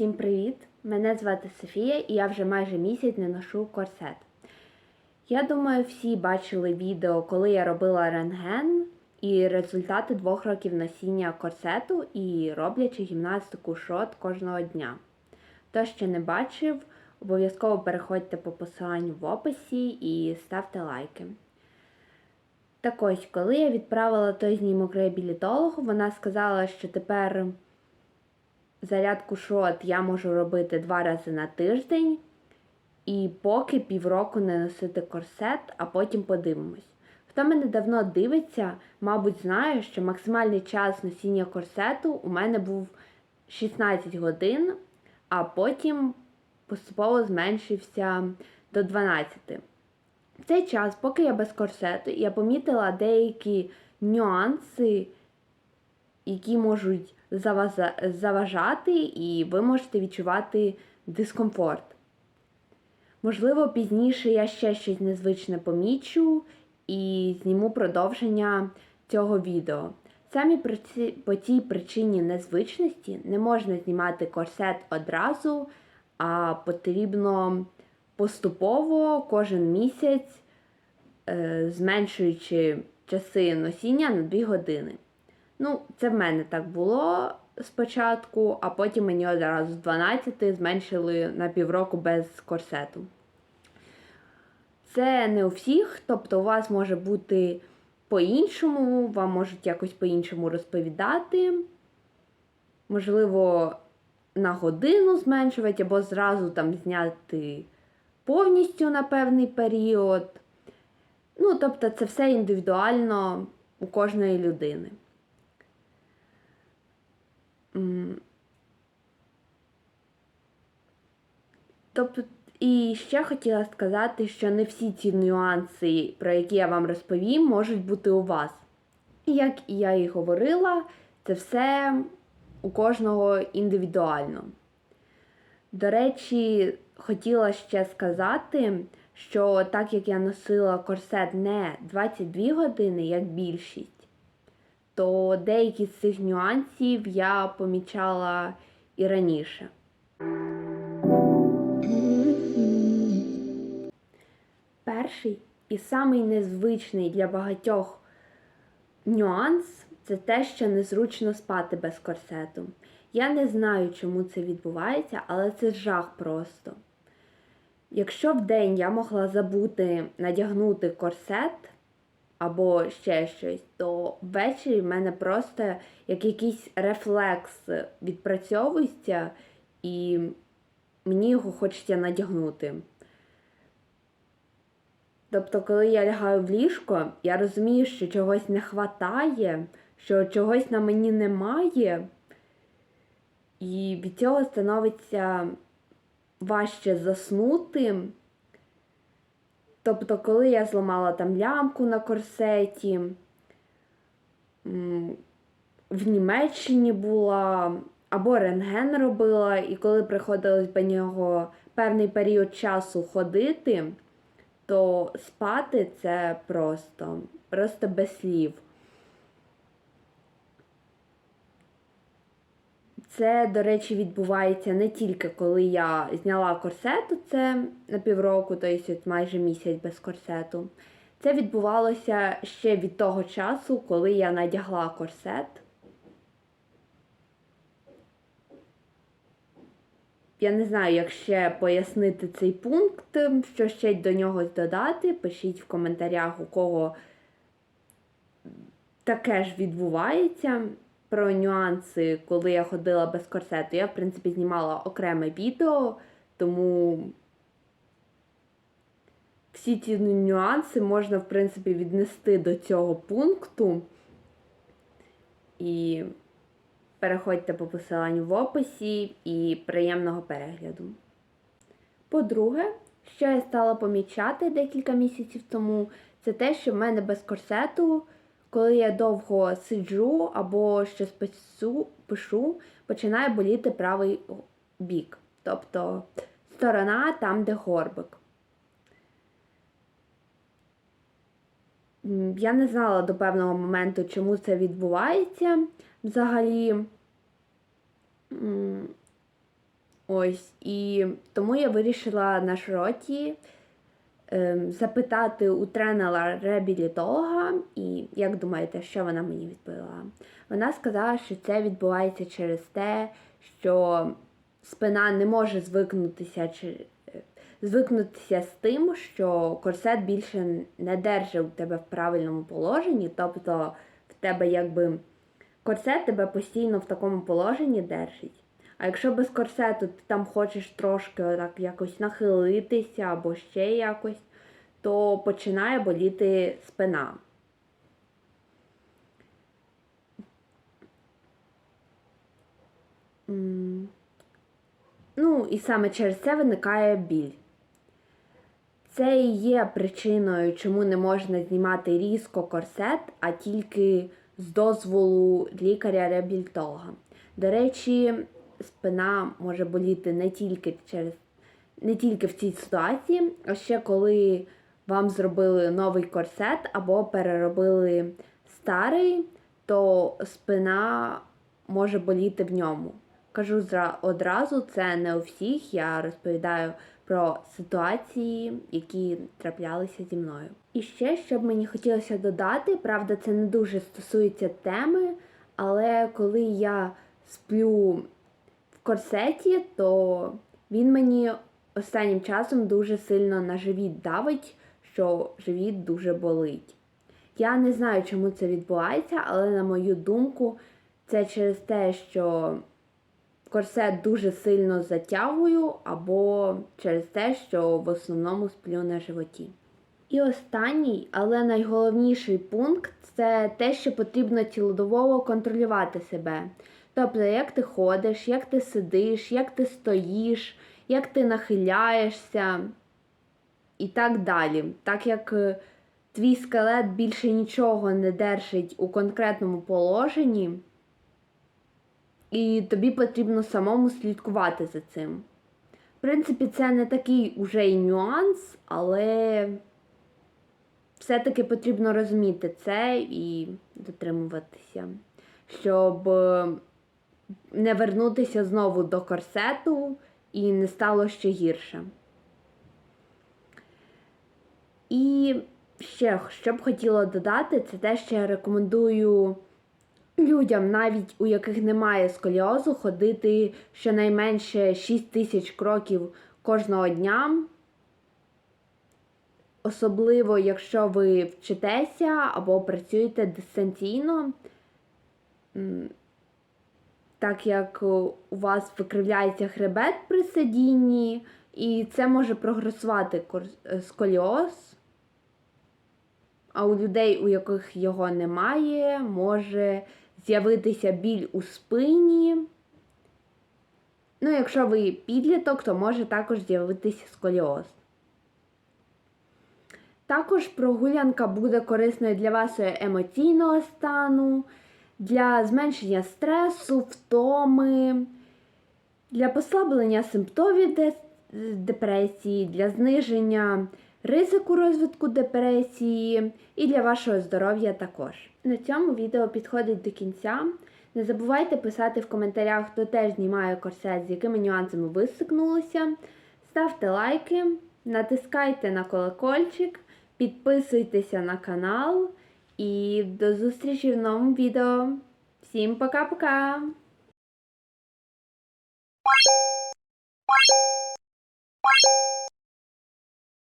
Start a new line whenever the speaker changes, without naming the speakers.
Всім привіт! Мене звати Софія і я вже майже місяць не ношу корсет. Я думаю, всі бачили відео, коли я робила рентген і результати двох років носіння корсету і роблячи гімнастику шот кожного дня. Хто ще не бачив, обов'язково переходьте по посиланню в описі і ставте лайки. Так ось, коли я відправила той знімок реабілітологу, вона сказала, що тепер зарядку шот я можу робити два рази на тиждень, і поки півроку не носити корсет, а потім подивимось. Хто мене давно дивиться, мабуть, знає, що максимальний час носіння корсету у мене був 16 годин, а потім поступово зменшився до 12. В цей час, поки я без корсету, я помітила деякі нюанси, які можуть заважати, і ви можете відчувати дискомфорт. Можливо, пізніше я ще щось незвичне помічу і зніму продовження цього відео. Самі по цій причині незвичності не можна знімати корсет одразу, а потрібно поступово кожен місяць, е, зменшуючи часи носіння на 2 години. Ну, це в мене так було спочатку, а потім мені одразу з 12 зменшили на півроку без корсету. Це не у всіх, тобто у вас може бути по-іншому, вам можуть якось по-іншому розповідати. Можливо, на годину зменшувати, або зразу там зняти повністю на певний період. Ну, тобто, це все індивідуально у кожної людини. Тобто, і ще хотіла сказати, що не всі ці нюанси, про які я вам розповім, можуть бути у вас. І як я і говорила, це все у кожного індивідуально. До речі, хотіла ще сказати, що так як я носила корсет не 22 години, як більшість, то деякі з цих нюансів я помічала і раніше. Перший і самий незвичний для багатьох нюанс це те, що незручно спати без корсету. Я не знаю, чому це відбувається, але це жах просто. Якщо в день я могла забути надягнути корсет або ще щось, то ввечері в мене просто як якийсь рефлекс відпрацьовується, і мені його хочеться надягнути. Тобто, коли я лягаю в ліжко, я розумію, що чогось не хватає, що чогось на мені немає, і від цього становиться важче заснути. Тобто, коли я зламала там лямку на корсеті, в Німеччині була, або рентген робила, і коли приходилось по нього певний період часу ходити, то спати це просто, просто без слів. Це, до речі, відбувається не тільки коли я зняла корсету, це на півроку, тобто майже місяць без корсету. Це відбувалося ще від того часу, коли я надягла корсет. Я не знаю, як ще пояснити цей пункт, що ще до нього додати. Пишіть в коментарях, у кого таке ж відбувається. Про нюанси, коли я ходила без корсету. Я, в принципі, знімала окреме відео, тому всі ці нюанси можна, в принципі, віднести до цього пункту. І переходьте по посиланню в описі і приємного перегляду. По-друге, що я стала помічати декілька місяців тому, це те, що в мене без корсету, коли я довго сиджу або щось пишу, пишу починає боліти правий бік. Тобто сторона там, де горбик. Я не знала до певного моменту, чому це відбувається взагалі. Ось, і тому я вирішила на широті запитати у тренера реабілітолога, і як думаєте, що вона мені відповіла? Вона сказала, що це відбувається через те, що спина не може звикнутися е, звикнутися з тим, що корсет більше не держить тебе в правильному положенні, тобто в тебе якби корсет тебе постійно в такому положенні держить. А якщо без корсету ти там хочеш трошки так якось нахилитися або ще якось, то починає боліти спина. Ну, і саме через це виникає біль. Це і є причиною, чому не можна знімати різко корсет, а тільки з дозволу лікаря-реабілітолога. До речі, спина може боліти не тільки через не тільки в цій ситуації, а ще коли вам зробили новий корсет або переробили старий, то спина може боліти в ньому. Кажу одразу, це не у всіх. Я розповідаю про ситуації, які траплялися зі мною. І ще, що б мені хотілося додати, правда, це не дуже стосується теми, але коли я сплю корсеті, то він мені останнім часом дуже сильно на живіт давить, що живіт дуже болить. Я не знаю, чому це відбувається, але на мою думку, це через те, що корсет дуже сильно затягую, або через те, що в основному сплю на животі. І останній, але найголовніший пункт це те, що потрібно цілодобово контролювати себе. Тобто, як ти ходиш, як ти сидиш, як ти стоїш, як ти нахиляєшся і так далі. Так як е, твій скелет більше нічого не держить у конкретному положенні, і тобі потрібно самому слідкувати за цим. В принципі, це не такий уже й нюанс, але все-таки потрібно розуміти це і дотримуватися, щоб е, не вернутися знову до корсету і не стало ще гірше. І ще, що б хотіла додати, це те, що я рекомендую людям, навіть у яких немає сколіозу, ходити щонайменше 6 тисяч кроків кожного дня. Особливо, якщо ви вчитеся або працюєте дистанційно, так як у вас викривляється хребет при сидінні, і це може прогресувати е, сколіоз. А у людей, у яких його немає, може з'явитися біль у спині. Ну, якщо ви підліток, то може також з'явитися сколіоз. Також прогулянка буде корисною для вашого емоційного стану, для зменшення стресу, втоми, для послаблення симптомів депресії, для зниження ризику розвитку депресії і для вашого здоров'я також. На цьому відео підходить до кінця. Не забувайте писати в коментарях, хто теж знімає корсет, з якими нюансами ви стикнулися. Ставте лайки, натискайте на колокольчик, підписуйтеся на канал і до зустрічі в новому відео. Всім пока-пока!